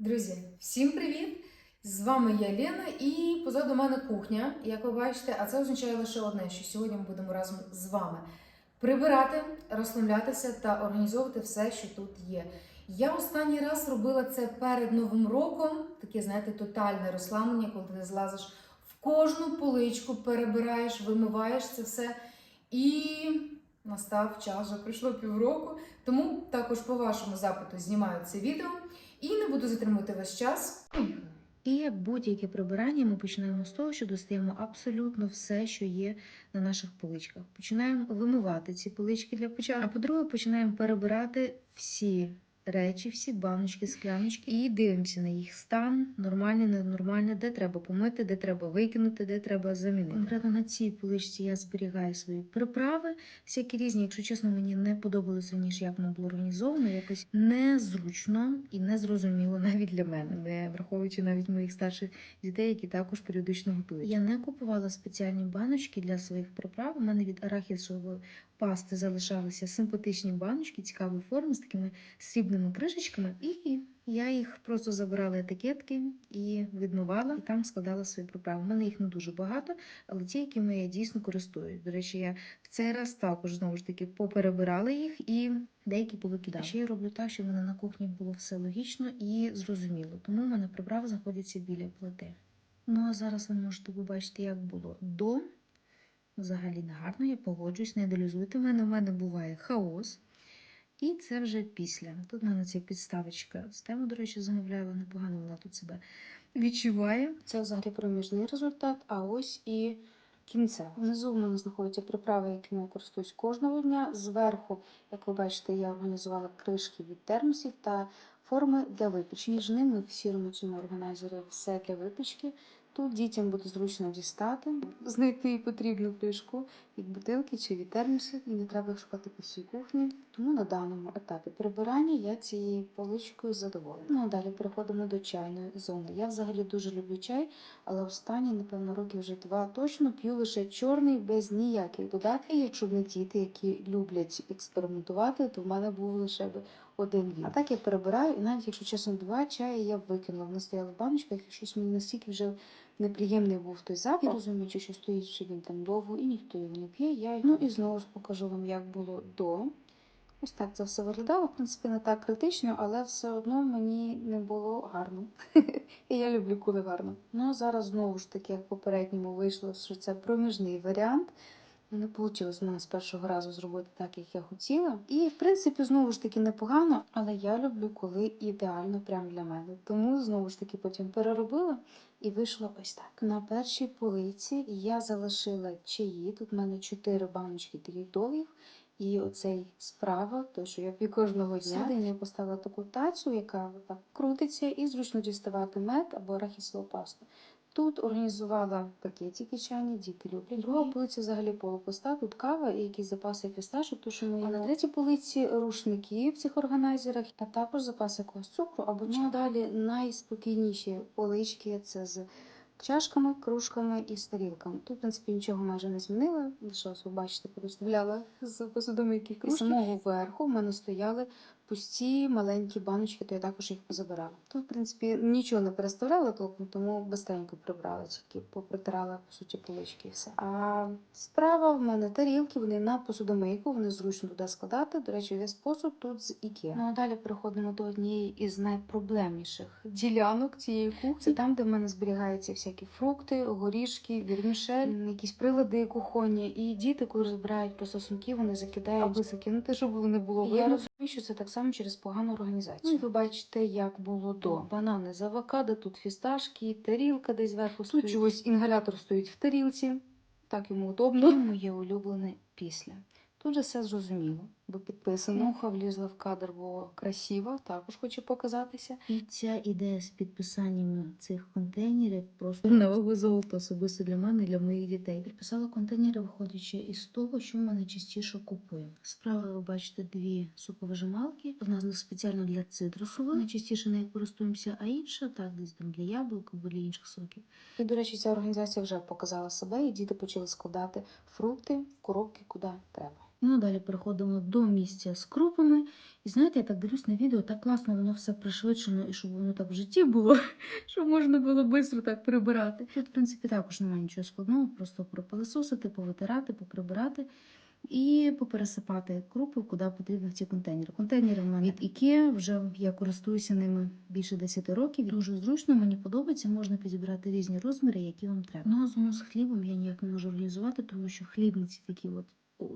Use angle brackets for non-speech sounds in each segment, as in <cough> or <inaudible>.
Друзі, всім привіт! З вами я Лена і позаду мене кухня, як ви бачите, а це означає лише одне, що сьогодні ми будемо разом з вами прибирати, розслаблятися та організовувати все, що тут є. Я останній раз робила це перед Новим роком, таке, знаєте, тотальне розслаблення, коли ти злазиш в кожну поличку, перебираєш, вимиваєш це все. І настав час, вже пройшло півроку. Тому також по вашому запиту знімаю це відео. І не буду затримувати ваш час. І як будь-яке прибирання, ми починаємо з того, що достаємо абсолютно все, що є на наших поличках. Починаємо вимивати ці полички для початку. А по-друге, починаємо перебирати всі речі, всі баночки, скляночки і дивимося на їх стан, нормальний, ненормальний, де треба помити, де треба викинути, де треба замінити. Конкретно на цій поличці я зберігаю свої приправи, всякі різні. Якщо чесно, мені не подобалося раніше, як воно було організовано, якось незручно і незрозуміло <laughs> навіть для мене, не враховуючи навіть моїх старших дітей, які також періодично готують. Я не купувала спеціальні баночки для своїх приправ. У мене від арахісової пасти залишалися симпатичні баночки цікавої форми з такими срібними кришечками, і я їх просто забирала етикетки і відмивала, і там складала свої приправи. У мене їх не дуже багато, але ті, якими я дійсно користуюсь. До речі, я в цей раз також знову ж таки поперебирала їх і деякі повикидала. Ще я роблю так, щоб мене на кухні було все логічно і зрозуміло. Тому в мене приправи знаходяться біля плити. Ну а зараз ви можете побачити, як було до. Взагалі не гарно, я погоджуюсь, не ідеалізуйте мене. У мене буває хаос. І це вже після. Тут в мене ця підставочка з тему, до речі, замовляю, вона непогано вона тут себе відчуває. Це взагалі проміжний результат, а ось і кінцевий. Внизу в мене знаходяться приправи, якими я користуюсь кожного дня. Зверху, як ви бачите, я організувала кришки від термосів та форми для випічки. Між ними в сірому цьому органайзері все для випічки. Тут дітям буде зручно дістати, знайти потрібну кришку від бутилки чи від термоса, і не треба шукати по всій кухні. Тому на даному етапі прибирання я цією поличкою задоволена. Ну а далі переходимо до чайної зони. Я взагалі дуже люблю чай, але останні, напевно, роки вже два точно п'ю лише чорний без ніяких додатків. Якщо б не діти, які люблять експериментувати, то в мене був лише би один він. А так я перебираю, і навіть якщо чесно, два чаї я б викинула. Вони стояли в баночках, і щось мені настільки вже неприємний був той запах. Я розумію, що стоїть, що він там довго, і ніхто його не п'є. Я ну і знову ж покажу вам, як було до. Ось так це все виглядало. В принципі, не так критично, але все одно мені не було гарно. <laughs> І я люблю, коли гарно. Ну а зараз знову ж таки, як в попередньому вийшло, що це проміжний варіант. Не вийшло в мене з першого разу зробити так, як я хотіла. І, в принципі, знову ж таки непогано, але я люблю, коли ідеально прямо для мене. Тому знову ж таки потім переробила і вийшло ось так. На першій полиці я залишила чаї. Тут в мене чотири баночки таких. І оцей справа, то що я п'ю кожного дня. Всередині я поставила таку тацю, яка так крутиться, і зручно діставати мед або арахісову пасту. Тут організувала пакетики чайні, діти люблять. Друга полиця взагалі полупуста, тут кава і якісь запаси фісташок, то що ми А на третій полиці рушники в цих органайзерах, а також запаси якогось цукру або. Ну, далі найспокійніші полички це з чашками, кружками і старілками. тарілками. Тут, в принципі, нічого майже не змінила. Лише ви бачите, переставляла з посудомийки кружки. І самого верху в мене стояли пусті маленькі баночки, то я також їх позабирала. Тут, в принципі, нічого не переставляла толком, тому безстенько прибрала, тільки попритирала по суті полички і все. А справа в мене тарілки, вони на посудомийку, вони зручно туди складати. До речі, весь посуд тут з Ікеа. Ну а далі переходимо до однієї із найпроблемніших ділянок цієї кухні. Це там, де в мене зберігаються всякі фрукти, горішки, вірмішель, якісь прилади кухонні. І діти, коли розбирають просто сумки, вони закидають, аби закинути, щоб не було видно. Що це так само через погану організацію. Ну і ви бачите, як було до. Банани з авокадо, тут фісташки, тарілка десь зверху стоїть. Тут чогось інгалятор стоїть в тарілці. Так йому удобно. І моє улюблене після. Тут же все зрозуміло, бо підписано. Муха влізла в кадр, бо красиво, також хочу показатися. І ця ідея з підписанням цих контейнерів просто на вагу золота, особисто для мене і для моїх дітей. Підписала контейнери, виходячи із того, що ми найчастіше купуємо. Справа ви бачите дві соковижималки. Одна з них спеціально для цитрусових. Найчастіше нею користуємося, а інша так десь там для яблук або для інших соків. І, до речі, ця організація вже показала себе, і діти почали складати фрукти в коробки куди Ну, далі переходимо до місця з крупами. І знаєте, я так дивлюсь на відео, так класно воно все пришвидшено, і щоб воно так в житті було, <laughs> щоб можна було швидко так прибирати. Тут, в принципі, також немає нічого складного, просто пропилисосити, повитирати, поприбирати. І попересипати крупи, куди потрібно в ці контейнери. Контейнери в мене від IKEA, вже я користуюся ними більше 10 років. Дуже зручно, мені подобається, можна підібрати різні розміри, які вам треба. Ну, а з хлібом я ніяк не можу організувати, тому що хлібниці такі от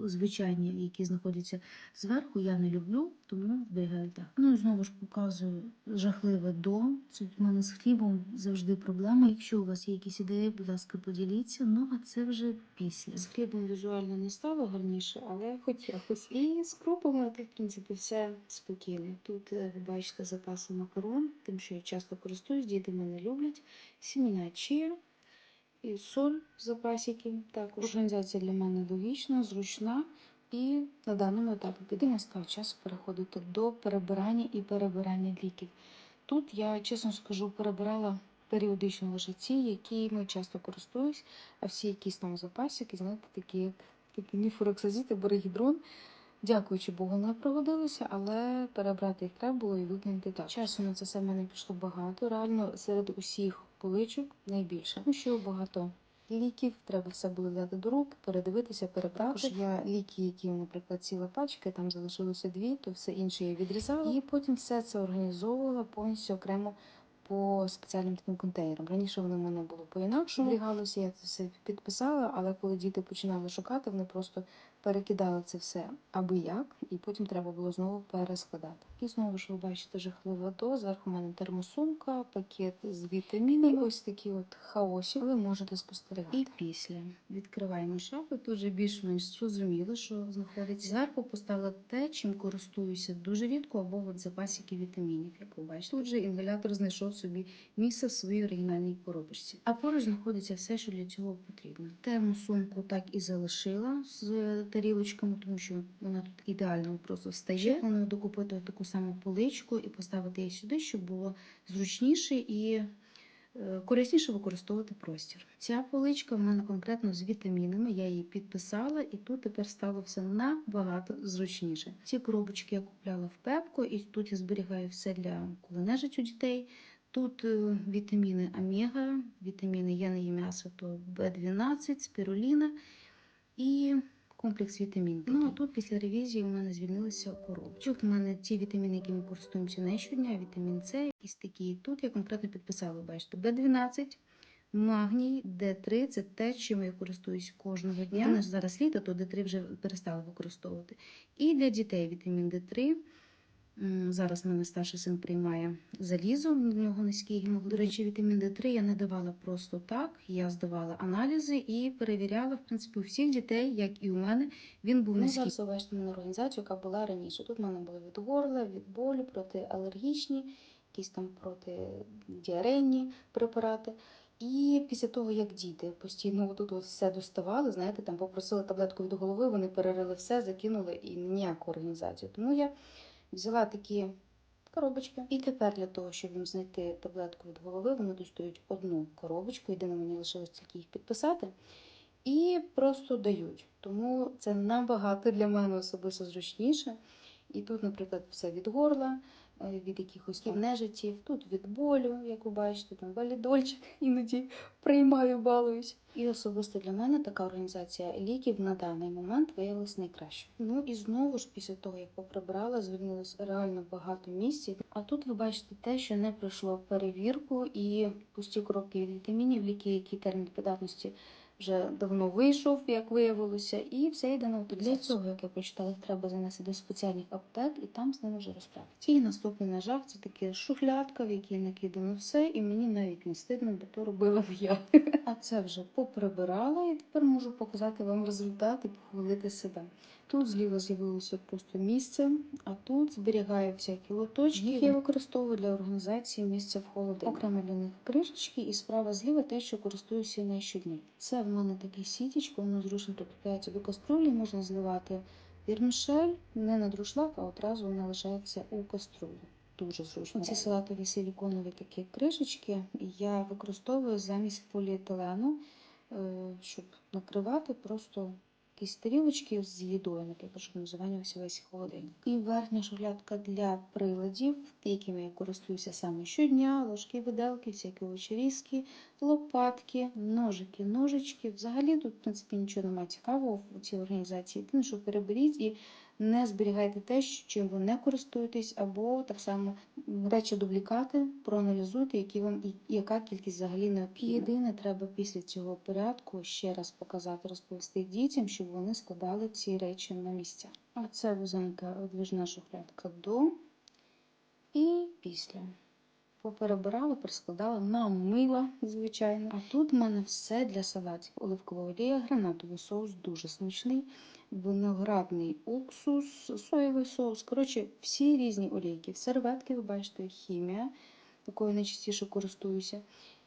звичайні, які знаходяться зверху, я не люблю, тому так. Ну і знову ж показую жахливе до. Це в мене з хлібом завжди проблема. Якщо у вас є якісь ідеї, будь ласка, поділіться. Ну а це вже після. З хлібом візуально не стало гарніше, але хоч якось. І з крупами, в принципі, все спокійно. Тут е, ви бачите запаси макарон, тим, що я часто користуюсь, діти мене люблять. Сіміна чия і соль в запасіки. Також організація для мене логічна, зручна. І на даному етапі піде настав час переходити до перебирання і перебирання ліків. Тут я, чесно скажу, перебирала періодично лише ті, якими часто користуюсь, а всі якісь там запасики, знаєте, такі як такі ніфуроксазіти, боригідрон. Дякуючи Богу, не пригодилися, але перебрати їх треба було і викинути так. Часу на це все в мене пішло багато. Реально серед усіх поличок найбільше. Тому що багато ліків, треба все було взяти до рук, передивитися, перебрати. Також я ліки, які, наприклад, ціла пачка, там залишилося дві, то все інше я відрізала. І потім все це організовувала повністю окремо по спеціальним таким контейнерам. Раніше воно в мене було по-інакшому. Зберігалося, я це все підписала, але коли діти починали шукати, вони просто перекидали це все аби як, і потім треба було знову перескладати. І знову ж ви бачите жахливе до. Зверху у мене термосумка, пакет з вітамінами, ось такі от хаосі. Ви можете спостерігати. І після відкриваємо шафу. Тут вже більш-менш зрозуміло, що знаходиться. Зверху поставила те, чим користуюся дуже рідко, або от запасики вітамінів, як ви бачите. Тут же інгалятор знайшов собі місце в своїй оригінальній коробочці. А поруч знаходиться все, що для цього потрібно. Термосумку так і залишила з тарілочками, тому що вона тут ідеально просто встає. Воно докупити таку саму поличку і поставити її сюди, щоб було зручніше і е, корисніше використовувати простір. Ця поличка в мене конкретно з вітамінами. Я її підписала, і тут тепер стало все набагато зручніше. Ці коробочки я купляла в Пепко, і тут я зберігаю все для коли нежить у дітей. Тут е, вітаміни омега, вітаміни я не їм м'ясо, то В12, спіруліна і комплекс вітамінів. Ну а тут після ревізії у мене звільнилися коробки. Тут у мене ті вітаміни, які ми користуємося не щодня, вітамін С і такі. Тут я конкретно підписала, бачите, Б12. магній, Д3 це те, чим я користуюсь кожного дня. У нас зараз літо, то Д3 вже перестала використовувати. І для дітей вітамін Д3. Зараз в мене старший син приймає залізо, в нього низький гемоглобін. До речі, вітамін Д3 я не давала просто так. Я здавала аналізи і перевіряла, в принципі, у всіх дітей, як і у мене, він був низький. Зараз бачите мене організацію, яка була раніше. Тут в мене було від горла, від болю, протиалергічні, якісь там протидіарейні препарати. І після того, як діти постійно тут все доставали, знаєте, там попросили таблетку від голови, вони перерили все, закинули і ніяку організацію. Тому я взяла такі коробочки. І тепер для того, щоб їм знайти таблетку від голови, вони достають одну коробочку. Єдине, мені лишилось тільки їх підписати. І просто дають. Тому це набагато для мене особисто зручніше. І тут, наприклад, все від горла, від якихось там нежиттів, тут від болю, як ви бачите, там валідольчик <laughs> іноді приймаю, балуюсь. І особисто для мене така організація ліків на даний момент виявилась найкращою. Ну і знову ж після того, як поприбрала, звільнилось реально багато місць. А тут ви бачите те, що не пройшло перевірку і пусті коробки від вітамінів, ліки, які термін придатності вже давно вийшов, як виявилося, і все йде на утилізацію. Для цього, як я прочитала, треба занести до спеціальних аптек і там з ними вже розправитися. І наступний на жах це таке шухлядка, в якій накидано все, і мені навіть не стидно, бо то робила я. А це вже поприбирала, і тепер можу показати вам результат і похвалити себе. Тут зліва з'явилося просто місце, а тут зберігаю всякі лоточки. Їх я використовую для організації місця в холодильнику. Окремо для них кришечки, і справа зліва те, що користуюся не щодня. Це в мене таке сітечко, воно зручно прикріпляється до каструлі, можна зливати вірмішель не на друшлак, а одразу вона лишається у каструлі. Дуже зручно. Ці салатові силіконові такі кришечки я використовую замість поліетилену, е, щоб накривати просто якісь тарілочки з їдою, наприклад, щоб називання ось весь холодильник. І верхня шухлядка для приладів, якими я користуюся саме щодня, ложки, виделки, всякі очерізки, лопатки, ножики, ножички. Взагалі тут, в принципі, нічого немає цікавого в цій організації. Тим, що переберіть і не зберігайте те, чим ви не користуєтесь, або так само речі дублікати, проаналізуйте, які вам яка кількість взагалі необхідна. Єдине, треба після цього порядку ще раз показати, розповісти дітям, щоб вони складали ці речі на місця. А це вузенька одвіжна шухлядка до і після. Поперебирала, перескладала, намила, звичайно. А тут в мене все для салатів. Оливкова олія, гранатовий соус дуже смачний, виноградний уксус, соєвий соус. Коротше, всі різні олійки. Серветки, ви бачите, хімія, якою найчастіше користуюся.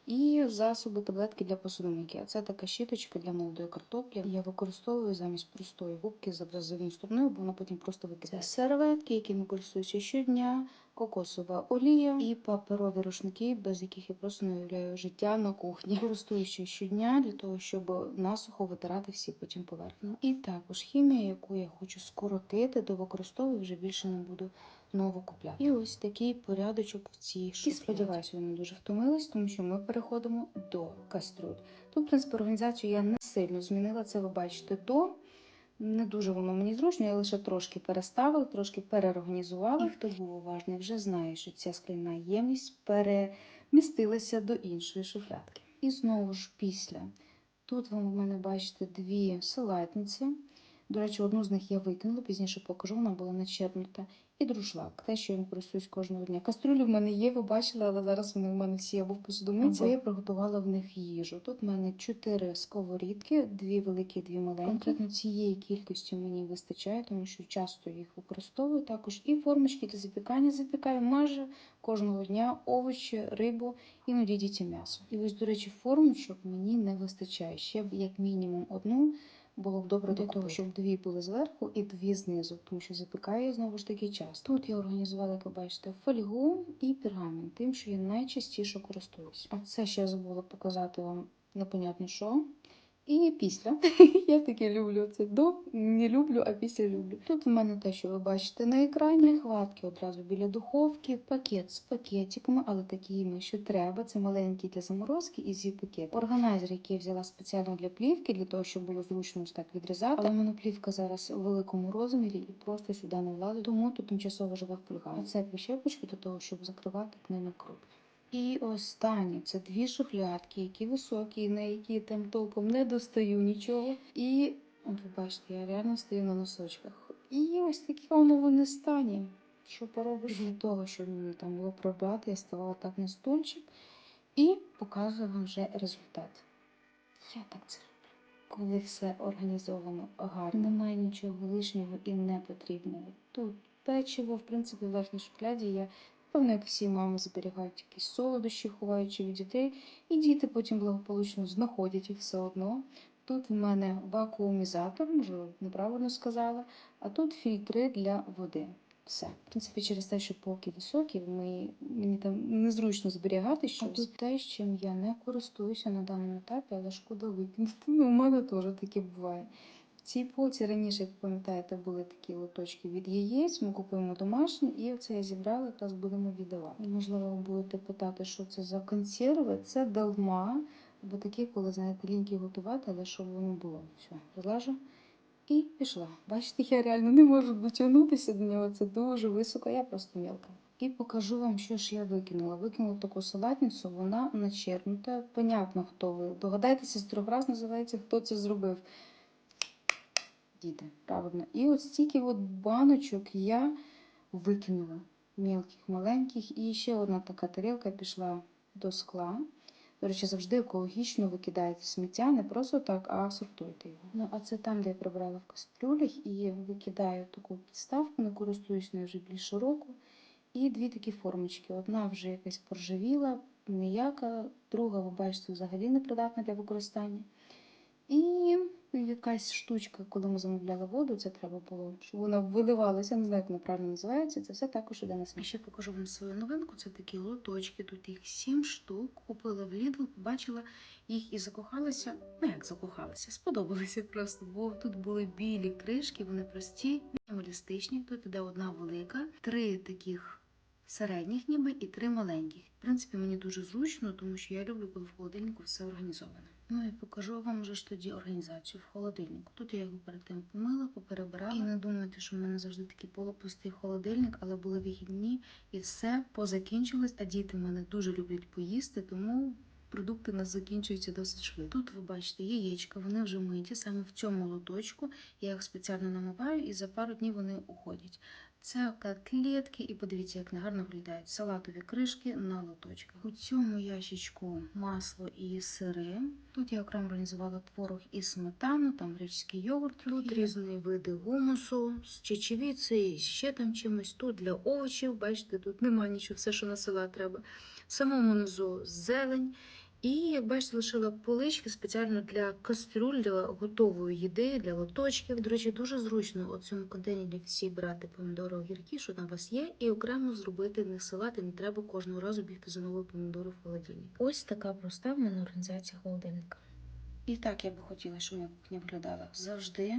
І засоби таблетки для посудомийки. Це така щіточка для молодої картоплі. Я використовую замість простої губки з абразивною стороною, бо вона потім просто викидає. Це серветки, якими користуюся щодня кокосова олія і паперові рушники, без яких я просто не уявляю життя на кухні. Користуюся щодня для того, щоб насухо витирати всі потім поверхні. І також хімія, яку я хочу скоротити, до використовую вже більше не буду знову купляти. І ось такий порядочок в цій шуфляді. І сподіваюся, ви не дуже втомились, тому що ми переходимо до кастрюль. Тут, в принципі, організацію я не сильно змінила. Це ви бачите до. Не дуже воно мені зручно, я лише трошки переставила, трошки переорганізувала. І хто був уважний, вже знає, що ця скляна ємність перемістилася до іншої шуфлядки. І знову ж після. Тут ви в мене бачите дві салатниці. До речі, одну з них я викинула, пізніше покажу, вона була начерпнута. І друшлак, те, що я їм користуюсь кожного дня. Кастрюлі в мене є, ви бачили, але зараз вони в мене всі або в посудомийці. Або я приготувала в них їжу. Тут в мене чотири сковорідки, дві великі, дві маленькі. Конкретно цієї кількості мені вистачає, тому що часто їх використовую. Також і формочки для запікання запікаю майже кожного дня овочі, рибу, іноді діті м'ясо. І ось, до речі, формочок мені не вистачає. Ще б як мінімум одну. Було б добре до того, щоб дві були зверху і дві знизу, тому що запікаю знову ж таки час. Тут я організувала, як ви бачите, фольгу і пергамент, тим, що я найчастіше користуюсь. А це ще я забула показати вам непонятно що. І після. <laughs> Я таке люблю. Це до не люблю, а після люблю. Тут в мене те, що ви бачите на екрані, хватки одразу біля духовки, пакет з пакетиками, але такими, що треба. Це маленький для заморозки і зі пакет. Органайзер, який я взяла спеціально для плівки, для того, щоб було зручно так відрізати. Але в мене плівка зараз у великому розмірі і просто сюди не влазить, тому тут тимчасово живе фольга. А це прищепочки для того, щоб закривати ними кроплі. І останнє це дві шухлядки, які високі, на які там толком не достаю нічого. І ви бачите, я реально стою на носочках. І ось такі воно вони стані. Що поробиш? Для того, щоб мені там було прибрати, я ставала так на стульчик і показую вам вже результат. Я так це роблю. Коли все організовано гарно, немає нічого лишнього і непотрібного. Тут печиво, в принципі, в верхній шухляді я Певно, як всі мами зберігають якісь солодощі, ховаючи від дітей, і діти потім благополучно знаходять їх все одно. Тут в мене вакуумізатор, можливо, неправильно сказала, а тут фільтри для води. Все. В принципі, через те, що полки високі, ми, мені там незручно зберігати щось. А тут те, з чим я не користуюся на даному етапі, але шкода викинути. Ну, у мене теж таке буває. Цій полці раніше, як пам'ятаєте, були такі лоточки від яєць. Ми купуємо домашні, і оце я зібрала, якраз будемо віддавати. Можливо, ви будете питати, що це за консерви. Це долма, або такі, коли знаєте, ліньки готувати, але щоб воно було. Все, розлажу. І пішла. Бачите, я реально не можу дотягнутися до нього. Це дуже високо, я просто мілка. І покажу вам, що ж я викинула. Викинула таку салатницю, вона начерпнута. Понятно, хто ви. Догадайтеся, з трьох раз називається, хто це зробив діти, правильно. І от стільки от баночок я викинула мілких, маленьких. І ще одна така тарілка пішла до скла. До речі, завжди екологічно викидаєте сміття, не просто так, а сортуйте його. Ну, а це там, де я прибрала в кастрюлях і викидаю таку підставку, не користуюсь нею вже більше року. І дві такі формочки. Одна вже якась поржавіла, ніяка, друга, ви бачите, взагалі непридатна для використання. І якась штучка, коли ми замовляли воду, це треба було, щоб вона виливалася, не знаю, як вона правильно називається. Це все також іде на сміття. Ще покажу вам свою новинку. Це такі лоточки. Тут їх сім штук. Купила в Lidl, побачила їх і закохалася. Ну як закохалася, сподобалися просто. Бо тут були білі кришки, вони прості, мінімалістичні. Тут іде одна велика, три таких середніх, ніби і три маленьких. В принципі, мені дуже зручно, тому що я люблю, коли в холодильнику все організоване. Ну і покажу вам вже ж тоді організацію в холодильнику. Тут я його перед тим помила, поперебирала. І не думайте, що в мене завжди такий полупустий холодильник, але були вихідні і все позакінчилось. А діти мене дуже люблять поїсти, тому продукти у нас закінчуються досить швидко. Тут ви бачите яєчка, вони вже миті саме в цьому лоточку. Я їх спеціально намиваю і за пару днів вони уходять. Це котлетки, і подивіться, як негарно виглядають салатові кришки на лоточках. У цьому ящичку масло і сири. Тут я окремо організувала творог і сметану, там греческий йогурт. Тут різні види гумусу з чечевицею, ще там чимось. Тут для овочів, бачите, тут немає нічого, все, що на салат треба. В самому низу зелень. І, як бачите, лишила полички спеціально для кастрюль, для готової їди, для лоточків. До речі, дуже зручно у цьому контейнері всі брати помідори, огірки, що там у вас є, і окремо зробити не салат, і не треба кожного разу бігти за новою помідору в холодильник. Ось така проста в мене організація холодильника. І так я би хотіла, щоб моя кухня виглядала завжди.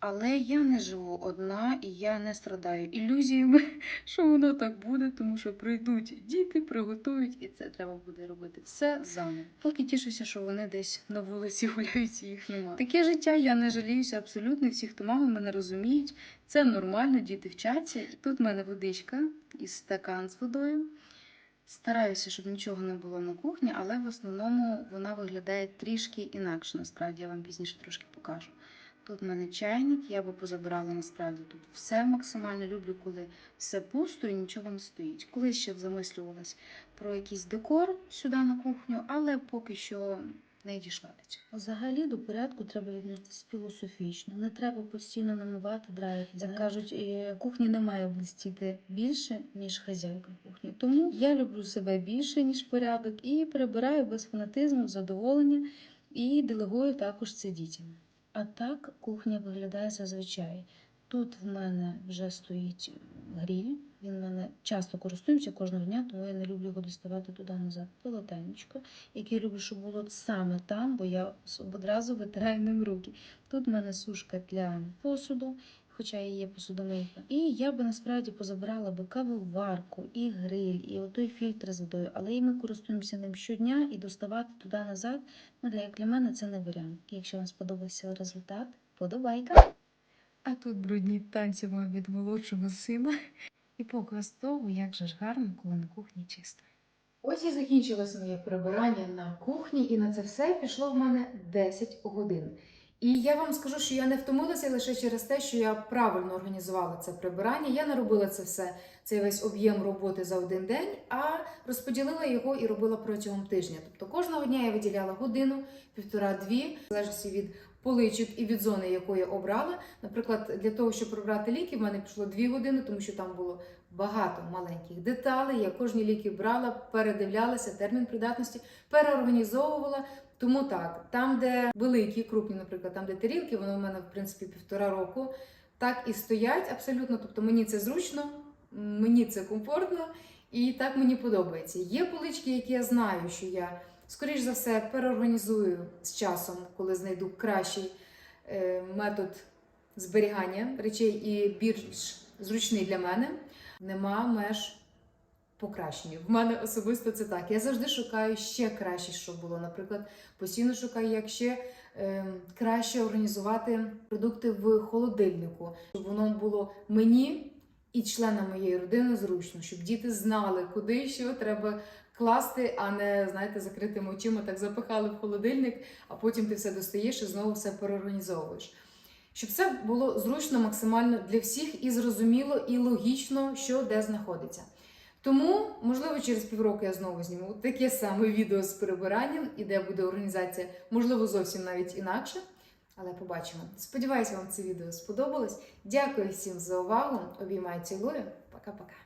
Але я не живу одна і я не страдаю ілюзіями, <laughs> що воно так буде, тому що прийдуть діти, приготують, і це треба буде робити все заново. Поки тішуся, що вони десь на вулиці <laughs> гуляють, і їх немає. Таке життя я не жаліюся абсолютно. Всі, хто мама, мене розуміють. Це нормально, діти вчаться. Тут в мене водичка і стакан з водою. Стараюся, щоб нічого не було на кухні, але в основному вона виглядає трішки інакше. Насправді я вам пізніше трошки покажу. Тут в мене чайник, я би позабирала насправді тут все максимально люблю, коли все пусто і нічого не стоїть. Колись ще замислювалась про якийсь декор сюди на кухню, але поки що не дійшла до цього. Взагалі до порядку треба віднестись філософічно. Не треба постійно намивати, драїти. Як кажуть, і кухня не має блистіти більше, ніж хазяйка кухні. Тому я люблю себе більше, ніж порядок, і прибираю без фанатизму, задоволення і делегую також це дітям. А так кухня виглядає зазвичай. Тут в мене вже стоїть гріль. Він в мене часто користуємося кожного дня, тому я не люблю його доставати туди назад. Полотенечко, яке люблю, щоб було саме там, бо я одразу витираю ним руки. Тут в мене сушка для посуду, хоча і є посудомийка. І я би насправді позабирала би кавоварку, і гриль, і отой фільтр з водою, але і ми користуємося ним щодня і доставати туди назад. Ну, як для мене це не варіант. Якщо вам сподобався результат, подобайка. А тут брудні танці мої від молодшого сина. І показ того, як же ж гарно, коли на кухні чисто. Ось і закінчилось моє прибирання на кухні, і на це все пішло в мене 10 годин. І я вам скажу, що я не втомилася лише через те, що я правильно організувала це прибирання. Я не робила це все, цей весь об'єм роботи за один день, а розподілила його і робила протягом тижня. Тобто кожного дня я виділяла годину, півтора-дві, в залежності від поличок і від зони, яку я обрала. Наприклад, для того, щоб прибрати ліки, в мене пішло дві години, тому що там було багато маленьких деталей. Я кожні ліки брала, передивлялася, термін придатності, переорганізовувала. Тому так, там, де великі, крупні, наприклад, там, де тарілки, воно в мене, в принципі, півтора року, так і стоять абсолютно. Тобто мені це зручно, мені це комфортно і так мені подобається. Є полички, які я знаю, що я, скоріш за все, переорганізую з часом, коли знайду кращий е, метод зберігання речей і більш зручний для мене. Нема меж покращення. В мене особисто це так. Я завжди шукаю ще краще, що було. Наприклад, постійно шукаю, як ще е, краще організувати продукти в холодильнику, щоб воно було мені і членам моєї родини зручно, щоб діти знали, куди що треба класти, а не знаєте, закритими очима так запихали в холодильник, а потім ти все достаєш і знову все переорганізовуєш. Щоб це було зручно максимально для всіх і зрозуміло, і логічно, що де знаходиться. Тому, можливо, через півроку я знову зніму таке саме відео з перебиранням, і де буде організація, можливо, зовсім навіть інакше. Але побачимо. Сподіваюся, вам це відео сподобалось. Дякую всім за увагу. Обіймаю цілую. Пока-пока.